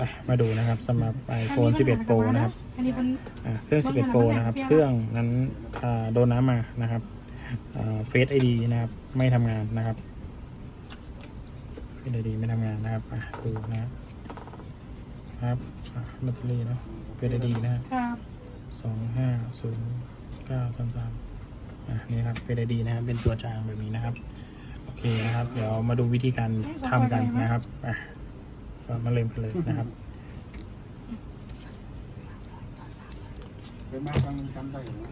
อะมาดูนะครับสำหรับ iPhone 11 Pro นะครับอันนี้เป็นอะเครื่อง 11 Pro นะครับ เครื่องนั้นอ่าโดนน้ำมานะครับเฟซไอดีนะครับ ไม่ทำงานนะครับเฟซไอดีไม่ทำงานนะครับอะดูนะครับครับอะแบตเตอรี่เนาะเฟซไอดีนะครับครับสองห้าศูนย์เก้าสามสามอะนี่ครับเฟซไอดีนะครับ เป็นตัวจางแบบนี้นะครับ โอเคนะครับ เดี๋ยวมาดูวิธีการทำกันนะครับอะ ก็มาเริ่มกันเลยนะครับเป็นมาฟังจำได้เหรอ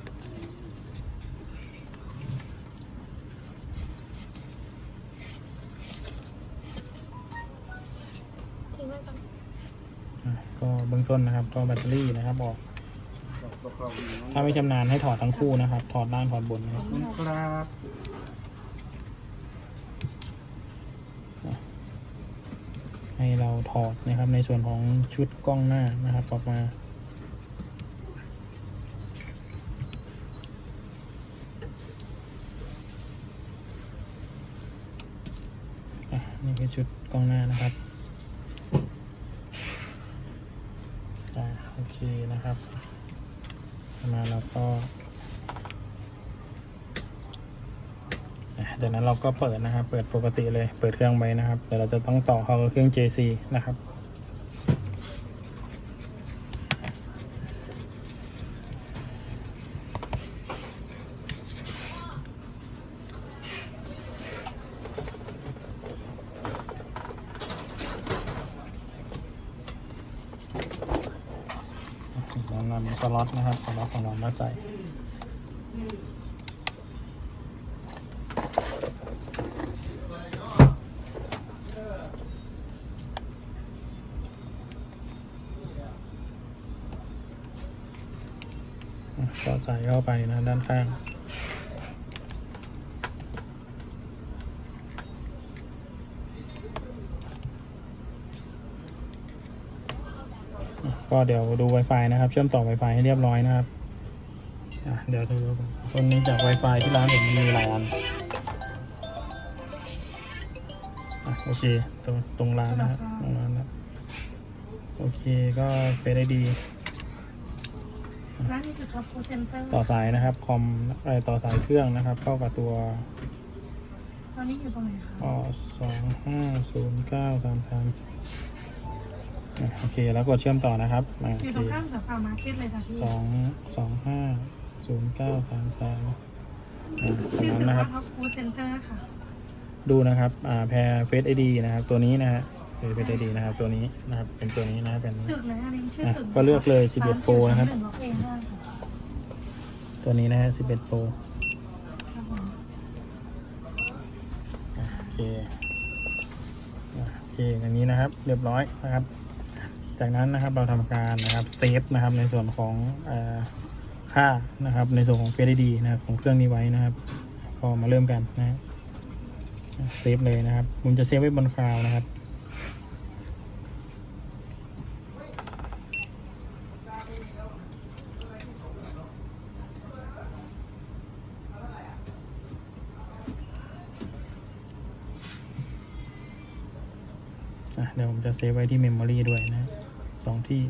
ทิ้งไว้ก่อนอะก็เบื้องต้นนะครับ ก็แบตเตอรี่นะครับออกบอกเราอยู่ถ้าไม่ชำนาญให้ถอดทั้งคู่นะครับ ถอดล่างถอดบนนะครับคุณครับ ให้เราถอดนะครับในส่วนของชุดกล้องหน้านะครับออกมาอะนี่คือชุดกล้องหน้านะครับอโอเคนะครับ มาแล้วก็ อะ จากนั้นเราก็เปิดนะครับ เปิดปกติเลย เปิดเครื่องไว้นะครับ เดี๋ยวเราจะต้องต่อเข้ากับเครื่อง JC นะครับ เรานำสล็อตนะครับสล็อตของเรามาใส่ ก็ใส่เข้าไปนะด้านข้างก็เดี๋ยวดู Wi-Fi นะครับ เชื่อมต่อ Wi-Fi ให้เรียบร้อยนะครับเดี๋ยวดูต้นนี้จาก Wi-Fi ที่ร้านผมมีหลายอันอโอเคตรงตรงร้านนะครับตรงร้านนะโอเคก็เป็นได้ดี ร้านนี้คือท็อปโปรเซนเตอร์ต่อสายนะครับคอมเอ่อต่อสายเครื่องนะครับ เข้ากับตัวตอนนี้อยู่ตรงไหนคะอ๋อสองห้าศูนย์เก้าสามสามโอเคแล้วกดเชื่อมต่อนะครับอะอโอยู่เคตรงข้ามสาขามาร์เก็ตเลยค่ะพี่สองสองห้าศูนย์เก้าสามสามตรชื่องนั้นตึกนะคว่ารับท็อปโปรเซนเตอร์ค่ะ ดูนะครับอ่าแพรเฟซไอดีนะครับ ตัวนี้นะฮะ เฟซไอดีนะครับ ตัวนี้นะครับ เป็นตัวนี้นะเป็นตึกเลยอันนี้ชื่ออะตึกก็เลือกเลย 11 Pro นะครับหงอกเองได้ค่ะตัวนี้นะฮะสิบเอ็ดโปรครับผมโอเคอะโอเคอย่างนี้นะครับ เรียบร้อยนะครับ จากนั้นนะครับเราทำการนะครับเซฟนะครับในส่วนของเออค่านะครับ ในส่วนของ Face ID นะครับของเครื่องนี้ไว้นะครับก็มาเริ่มกันนะฮะเซฟเลยนะครับผมจะเซฟไว้บนคลาวด์นะครับะเดี๋ยวผมจะเซฟไว้ที่เมมโมรีด้วยนะสองที่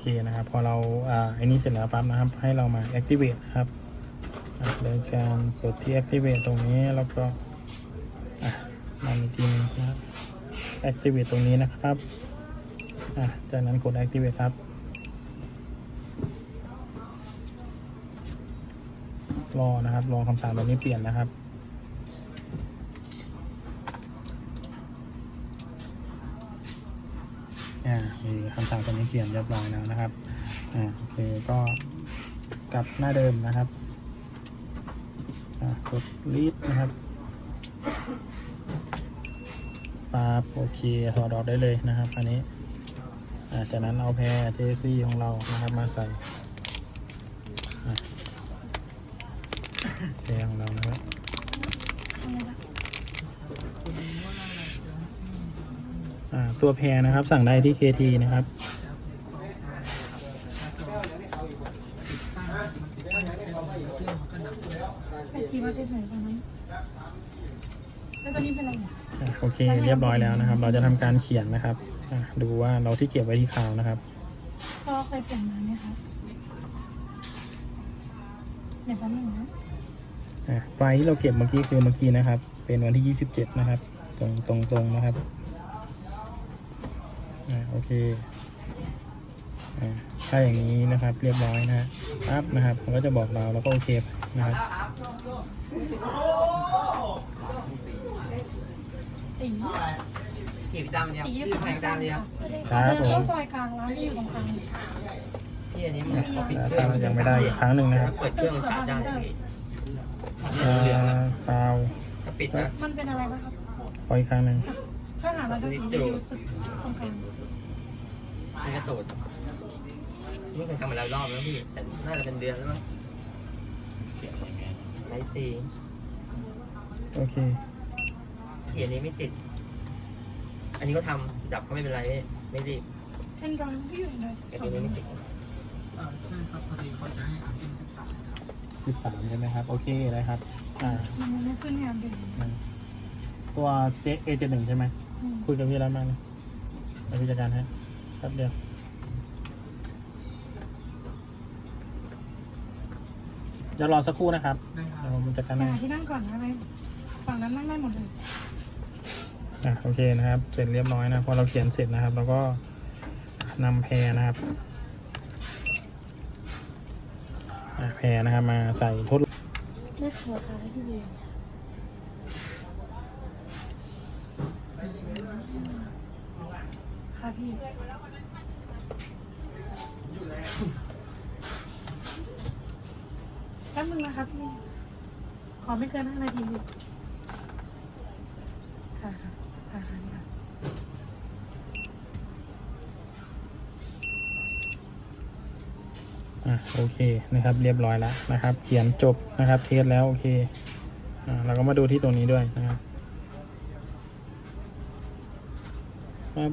เคนะครับ พอเราอ่าอ้นี้เสร็จแล้วปั๊บนะครับ ให้เรามา activate นะครับโดยการกดที่ activate ตรงนี้แล้วก็อะมาอีกทีหนึงนะครับ activate ตรงนี้นะครับอะจากนั้นกด activate ครับ รอนะครับ รอคำสั่งตัวนี้เปลี่ยนนะครับ อ่ามีคำสั่งตัวนี้เปลี่ยนเรียบร้อยแล้วนะครับอ่าโอเคก็กลับหน้าเดิมนะครับกด read นะครับปั๊บโอเคถอดออกได้เลยนะครับ อันนี้จากนั้นเอาแพรเทซี่ของเรานะครับมาใส่แพรของเรานะครับ ตัวแพรนะครับ สั่งได้ที่ KT นะครับไอ้กี่เปอร์เซ็นต์ไหนตอนนั้นแล้วตอนนี้เป็นอะไรเนี่ยอะโอเค เรียบร้อยแล้วนะครับ เราจะทำการเขียนนะครับอะดูว่าเราที่เก็บไว้ที่คราวนะครับ พ่อเคยเปลี่ยนมาไหมครับเดี๋ยวแป๊บนึงนะอะไฟล์ที่เราเก็บเมื่อกี้คือเมื่อกี้นะครับ เป็นวันที่ 27 นะครับ ตรงตรงตรงนะครับ อะโอเคอะถ้าอย่างนี้นะครับเรียบร้อยนะฮะปั๊บนะครับมันก็จะบอกเราแล้วก็โอเคนะครับตีกี่พี่ตั้มเนี่ยตีอยู่พี่ตรงแพกงลาตั้งมเนี่ยค่ะเดินเข้าซอยกลางร้านที่อยู่ตรงกลางพี่อันนี้มันอะเขาปิดแล้วเครื่ถ้าองยังไม่ได้อีกครั้งหนึ่งนะครับเปิดเครื่องชาร์จได้พี่เอ่อคราวถ้าปิดนะมันเป็นอะไรบ้างครับขออีกครั้งหนึ่งถ้าหาเราจะตีอยู่ตึกตรงกลาง มันกระโดดไม่เคยทำมาหลายรอบแล้วพี่ แต่น่าจะเป็นเดือนแล้วมั้งไลซีโอเคที่อันนี้ไม่ติด อันนี้ก็ทำดับก็ไม่เป็นไรพี่ไม่รีบแอนดรอยก็อยู่แอนดรอยสิบแต่สอตัวงนี้ไม่ติดใช่ครับ พอดีเขาจะให้อัพเป็นสิบสาม13ใช่ไหมครับ โอเคเลยครับ อ่า มันยังไม่ขึ้นแอนดรอยอืมตัว J A71 ใช่ไหมคุยกับพี่แล้วบ้างนะเดี๋ยวพี่จัดการให้ แป๊บเดียวเดี๋ยวรอสักครู่นะครับได้ครัเดี๋ยบวผมจัดการหาให้ที่นั่งก่อนนะไหมฝั่งนั้นนั่งได้หมดเลยอะโอเคนะครับ เสร็จเรียบร้อยนะพอเราเขียนเสร็จนะครับเราก็นำแพรนะครับอะแพรนะครับมาใส่ทดไม่ขอค่ะพี่เบียร์ ค่ะพี่ แป๊บนึงนะครับพี่ ขอไม่เกินห้านาทีค่ะค่ะค่ะค่ะนี่ค่ะอะโอเคนะครับ เรียบร้อยแล้วนะครับ เขียนจบนะครับ เทสแล้วโอเคอ่าเราก็มาดูที่ตรงนี้ด้วยนะครับ ครับ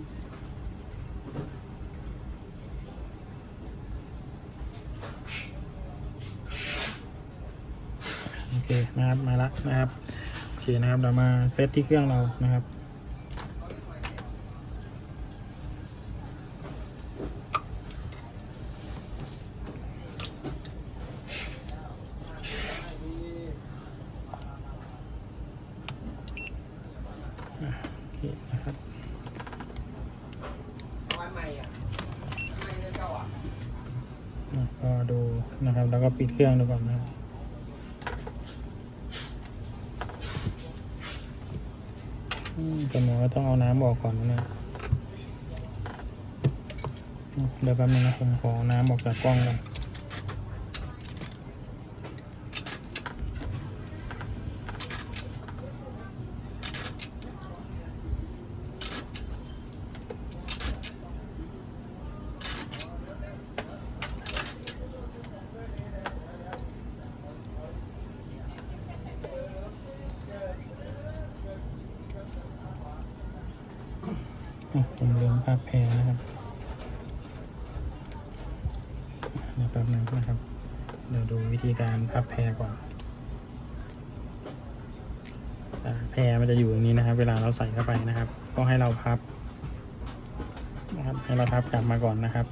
โอเคนะครับมาละนะครับโอเคนะครับเรามาเซตที่เครื่องเรานะครับโอเคนะครับก็ดูนะครับ แล้วก็ปิดเครื่องดูก่อนนะครับอืม แต่หนูก็ต้องเอาน้ำออกก่อนนะเดี๋ยวแป๊บนึงนะผมขอน้ำออกจากกล้องก่อน ผมลืมภาพแพรนะครับเดี๋ยวแป๊บนึงนะครับ เดี๋ยวดูวิธีการพับแพรก่อนแพรมันจะอยู่อย่างนี้นะครับ เวลาเราใส่เข้าไปนะครับ ก็ให้เราพับนะครับให้เราพับกลับมาก่อนนะครับ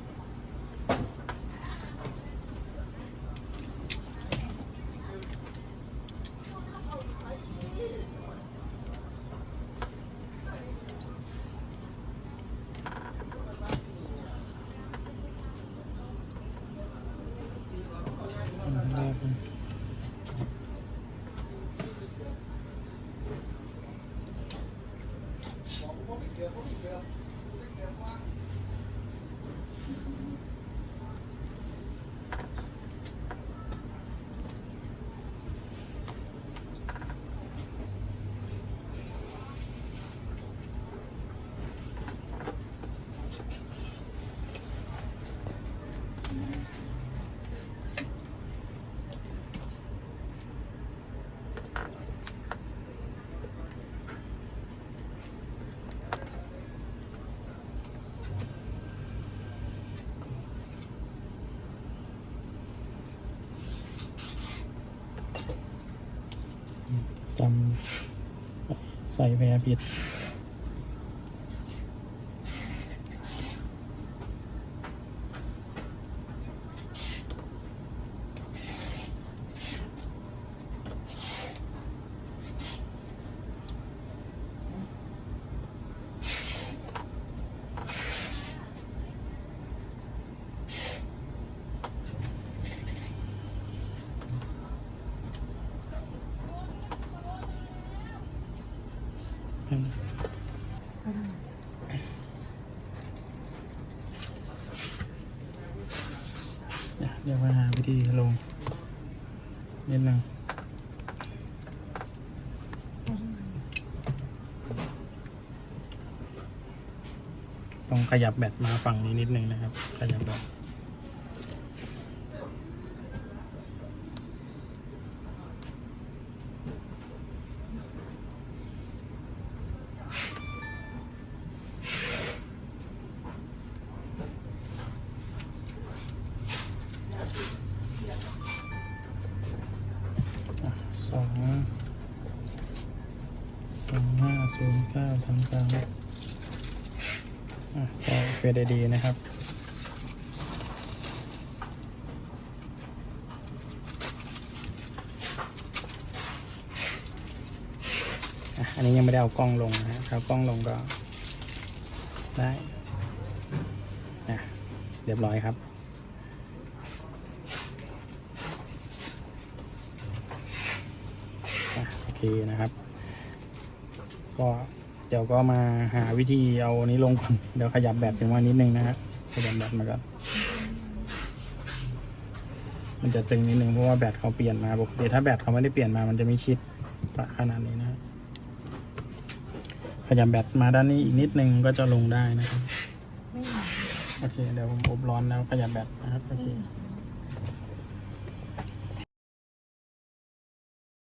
ำใส่แวร์บิด เดี๋ยวมาหาวิธีลงนิดนึงต้องขยับแบตมาฝั่งนี้นิดนึงนะครับ ขยับแบต ต่อเฟดดีนะครับ อันนี้ยังไม่ได้เอากล้องลงนะฮะถ้าเอากล้องลงก็ได้อะเรียบร้อยครับโอเคนะครับ ก็ เดี๋ยวก็มาหาวิธีเอานี้ลงก่อนเดี๋ยวขยับแบตถึงว่านิดนึงนะฮะขยับแบตมาก่อนมันจะตึงนิดนึงเพราะว่าแบตเขาเปลี่ยนมาปกติถ้าแบตเขาไม่ได้เปลี่ยนมามันจะไม่ชิดปะขนาดนี้นะขยับแบตมาด้านนี้อีกนิดนึงก็จะลงได้นะครับโอเคเดี๋ยวผมอบร้อนแล้วขยับแบตนะครับโอเค